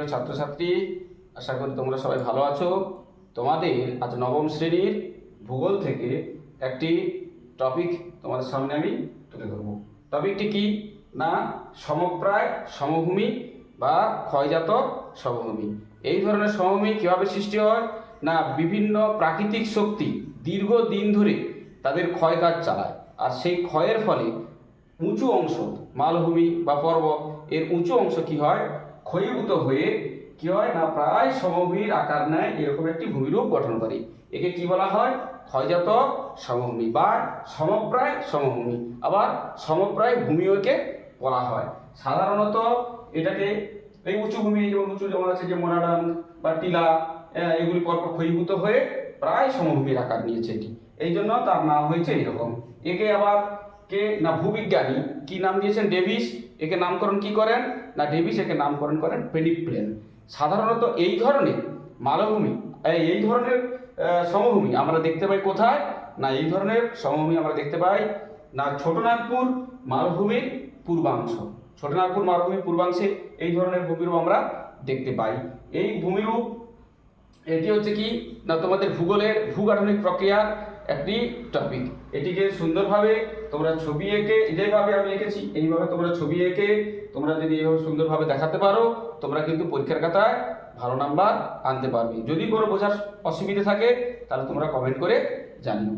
প্রিয় ছাত্রছাত্রী, আশা করি তোমরা সবাই ভালো আছো। তোমাদের আজ নবম শ্রেণির ভূগোল থেকে একটি টপিক তোমাদের সামনে আমি তুলে ধরবো। টপিকটি কি? না, সমপ্রায় সমভূমি বা ক্ষয়জাত সমভূমি। এই ধরনের সমভূমি কীভাবে সৃষ্টি হয়? না, বিভিন্ন প্রাকৃতিক শক্তি দীর্ঘ দিন ধরে তাদের ক্ষয়কাজ চালায় আর সেই ক্ষয়ের ফলে উঁচু অংশ, মালভূমি বা পর্বত, এর উঁচু অংশ কি হয়? ক্ষয়ীভূত হয়ে কি হয় না, প্রায় সমভূমির আকার নেয় এরকম একটি ভূমিরূপ গঠন করে। একে কি বলা হয়? ক্ষয়জাত সমভূমি বা সমপ্রায় সমভূমি। আবার সমপ্রায় ভূমিও একে বলা হয়। সাধারণত এটাকে এই উঁচু ভূমি যেমন উঁচু যেমন আছে যে মোনাডান বা টিলা এগুলি পরপর ক্ষয়ীভূত হয়ে প্রায় সমভূমির আকার নিয়েছে এটি। এই জন্য তার নাম হয়েছে এরকম। একে আবার কে? না ভূবিজ্ঞানী। কি নাম দিয়েছেন? ডেভিস। একে নামকরণ কি করেন? না ডেভিস, একে নামকরণ করেন পেনিপ্লেন সাধারণত এই ধরনের মালভূমি, এই- ধরনের সমভূমি আমরা দেখতে পাই কোথায়? না এই ধরনের সমভূমি আমরা দেখতে পাই, না ছোটনাগপুর মালভূমির পূর্বাংশ। ছোটনাগপুর মালভূমির পূর্বাংশে এই ধরনের ভূমিরূপ আমরা দেখতে পাই। এই ভূমিরূপ এটি হচ্ছে কি? না, তোমাদের ভূগোলের ভূগাঠনিক প্রক্রিয়ার একটি টপিক এটিকে সুন্দরভাবে তোমরা ছবি এঁকে যেভাবে আমি এঁকেছি, এইভাবে তোমরা ছবি এঁকে, তোমরা যদি এইভাবে সুন্দরভাবে দেখাতে পারো, তোমরা কিন্তু পরীক্ষার খাতায় ভালো নাম্বার আনতে পারবে। যদি কোনো বোঝার অসুবিধা থাকে, তাহলে তোমরা কমেন্ট করে জানিও।